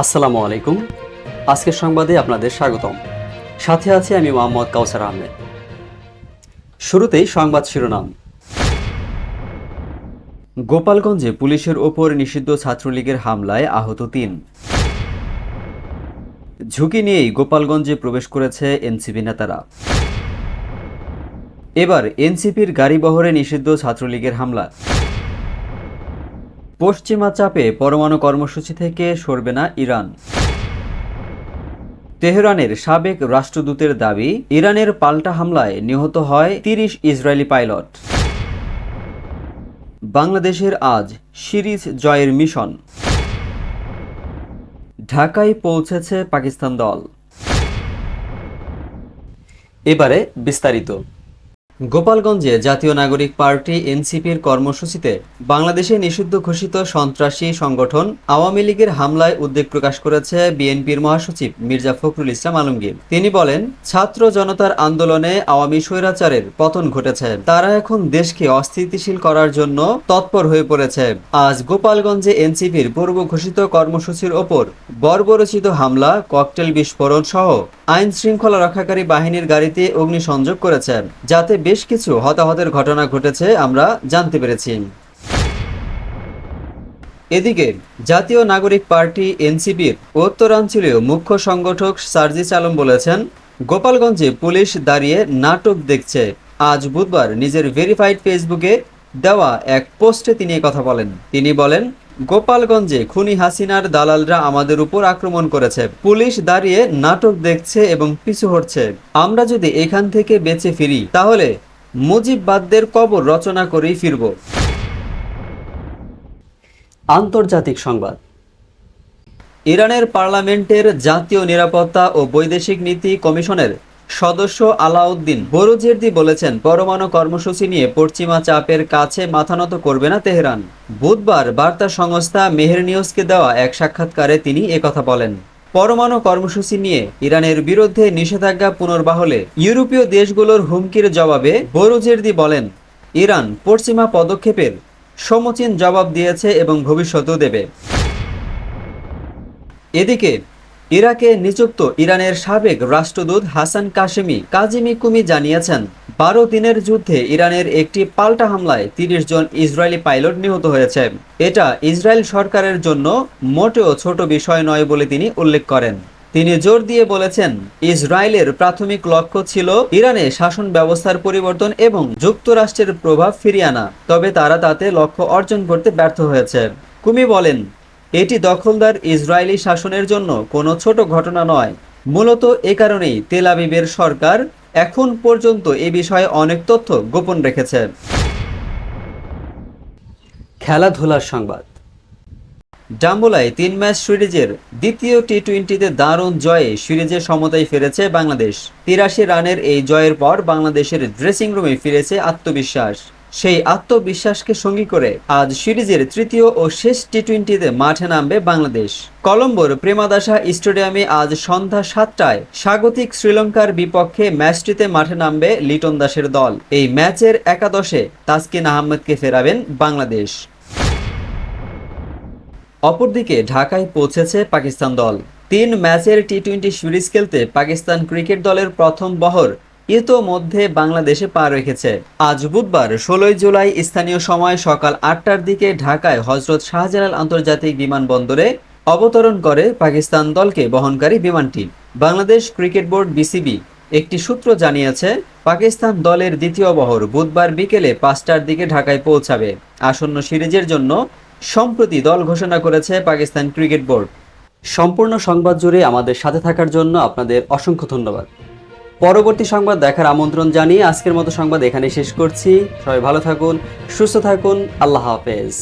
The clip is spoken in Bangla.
আসসালামু আলাইকুম। আজকের সংবাদে আপনাদের স্বাগতম। সাথে আছে আমি মোহাম্মদ কাউসার আহমেদ। শুরুতেই সংবাদ শিরোনাম। গোপালগঞ্জে পুলিশের ওপর নিষিদ্ধ ছাত্রলীগের হামলায় আহত তিন। ঝুঁকি নিয়েই গোপালগঞ্জে প্রবেশ করেছে এনসিপি নেতারা। এবার এনসিপির গাড়িবহরে নিষিদ্ধ ছাত্রলীগের হামলা। পশ্চিমা চাপে পরমাণু কর্মসূচি থেকে সরবে না ইরান। তেহরানের সাবেক রাষ্ট্রদূতের দাবি, ইরানের পাল্টা হামলায় নিহত হয় তিরিশ ইসরায়েলি পাইলট। বাংলাদেশের আজ সিরিজ জয়ের মিশন। ঢাকায় পৌঁছেছে পাকিস্তান দল। এবারে বিস্তারিত। গোপালগঞ্জে জাতীয় নাগরিক পার্টি এনসিপির কর্মসূচিতে বাংলাদেশে নিষিদ্ধ ঘোষিত সন্ত্রাসী সংগঠন আওয়ামী লীগের হামলায় উদ্বেগ প্রকাশ করেছে বিএনপির মহাসচিব মির্জা ফখরুল ইসলাম আলমগীর। তিনি বলেন, ছাত্র জনতার আন্দোলনে আওয়ামী স্বৈরাচারের পতন ঘটেছে। তারা এখন দেশকে অস্থিতিশীল করার জন্য তৎপর হয়ে পড়েছে। আজ গোপালগঞ্জে এনসিপির পূর্ব ঘোষিত কর্মসূচির ওপর বর্বরচিত হামলা, ককটেল বিস্ফোরণ সহ আইন শৃঙ্খলা রক্ষাকারী বাহিনীর গাড়িতে অগ্নিসংযোগ করেছে, যাতে বেশ কিছু হতাহতের ঘটনা ঘটেছে, আমরা জানতে পেরেছি। এদিকে, জাতীয় নাগরিক পার্টি এনসিপির উত্তরাঞ্চলীয় মুখ্য সংগঠক সার্জিস আলম বলেছেন, গোপালগঞ্জে পুলিশ দাঁড়িয়ে নাটক দেখছে। আজ বুধবার নিজের ভেরিফাইড ফেসবুকে দেওয়া এক পোস্টে তিনি কথা বলেন। তিনি বলেন গোপালগঞ্জে খুনি হাসিনার দালালরা আমাদের উপর আক্রমণ করেছে। পুলিশ দাঁড়িয়ে নাটক দেখছে এবং পিছু হটছে। আমরা যদি এখান থেকে বেঁচে ফিরি, তাহলে মুজিববাদদের কবর রচনা করেই ফিরব। আন্তর্জাতিক সংবাদ। ইরানের পার্লামেন্টের জাতীয় নিরাপত্তা ও বৈদেশিক নীতি কমিশনের সদস্য আলাউদ্দিন বরুজেরদি বলেছেন, পরমাণু কর্মসূচি নিয়ে পশ্চিমা চাপের কাছে মাথানত করবে না তেহরান। বুধবার বার্তা সংস্থা মেহের নিউজকে দেওয়া এক সাক্ষাৎকারে তিনি একথা বলেন। পরমাণু কর্মসূচি নিয়ে ইরানের বিরুদ্ধে নিষেধাজ্ঞা পুনর্বাহলে ইউরোপীয় দেশগুলোর হুমকির জবাবে বরুজেরদি বলেন, ইরান পশ্চিমা পদক্ষেপের সমচীন জবাব দিয়েছে এবং ভবিষ্যতেও দেবে। এদিকে ইরাকে নিযুক্ত ইরানের সাবেক রাষ্ট্রদূত হাসান কাশেমি কাজিমি কুমি জানিয়েছেন, বারো দিনের যুদ্ধে ইরানের একটি পাল্টা হামলায় তিরিশ জন ইসরায়েলি পাইলট নিহত হয়েছে। এটা ইসরায়েল সরকারের জন্য মোটেও ছোট বিষয় নয় বলে তিনি উল্লেখ করেন। তিনি জোর দিয়ে বলেছেন, ইসরায়েলের প্রাথমিক লক্ষ্য ছিল ইরানে শাসন ব্যবস্থার পরিবর্তন এবং যুক্তরাষ্ট্রের প্রভাব ফিরিয়ে আনা, তবে তারা তাতে লক্ষ্য অর্জন করতে ব্যর্থ হয়েছে। কুমি বলেন এটি দখলদার ইসরায়েলি শাসনের জন্য কোনো ছোট ঘটনা নয়। মূলত এ কারণেই তেল আবিবের সরকার এখন পর্যন্ত এ বিষয়ে অনেক তথ্য গোপন রেখেছে। খেলাধুলার সংবাদ। ডাম্বুলায় তিন ম্যাচ সিরিজের দ্বিতীয় টি টোয়েন্টিতে দারুণ জয়ে সিরিজে সমতায় ফিরেছে বাংলাদেশ। তিরাশি রানের এই জয়ের পর বাংলাদেশের ড্রেসিং রুমে ফিরেছে আত্মবিশ্বাস। সেই আত্মবিশ্বাসকে সঙ্গী করে আজ সিরিজের তৃতীয় ও শেষ টি টোয়েন্টিতে মাঠে নামবে বাংলাদেশ। কলম্বোর প্রেমাদাসা স্টেডিয়ামে আজ সন্ধ্যা সাতটায় স্বাগতিক শ্রীলঙ্কার বিপক্ষে ম্যাচটিতে মাঠে নামবে লিটন দাসের দল। এই ম্যাচের একাদশে তাসকিন আহমেদকে ফেরাবেন বাংলাদেশ। অপরদিকে ঢাকায় পৌঁছেছে পাকিস্তান দল। তিন ম্যাচের টি টোয়েন্টি সিরিজ খেলতে পাকিস্তান ক্রিকেট দলের প্রথম বহর ইতোমধ্যে বাংলাদেশে পা রেখেছে। আজ বুধবার ষোলোই জুলাই স্থানীয় সময় সকাল আটটার দিকে ঢাকায় হজরত শাহজালাল আন্তর্জাতিক বিমানবন্দরে অবতরণ করে পাকিস্তান দলকে বহনকারী বিমানটি। বাংলাদেশ ক্রিকেট বোর্ড বিসিবি একটি সূত্র জানিয়েছে, পাকিস্তান দলের দ্বিতীয় বহর বুধবার বিকেলে পাঁচটার দিকে ঢাকায় পৌঁছাবে। আসন্ন সিরিজের জন্য সম্প্রতি দল ঘোষণা করেছে পাকিস্তান ক্রিকেট বোর্ড। সম্পূর্ণ সংবাদ জুড়ে আমাদের সাথে থাকার জন্য আপনাদের অসংখ্য ধন্যবাদ। পরবর্তী সংবাদ দেখার আমন্ত্রণ জানিয়ে আজকের মতো সংবাদ এখানে শেষ করছি। সবাই ভালো থাকুন, সুস্থ থাকুন, আল্লাহ হাফেজ।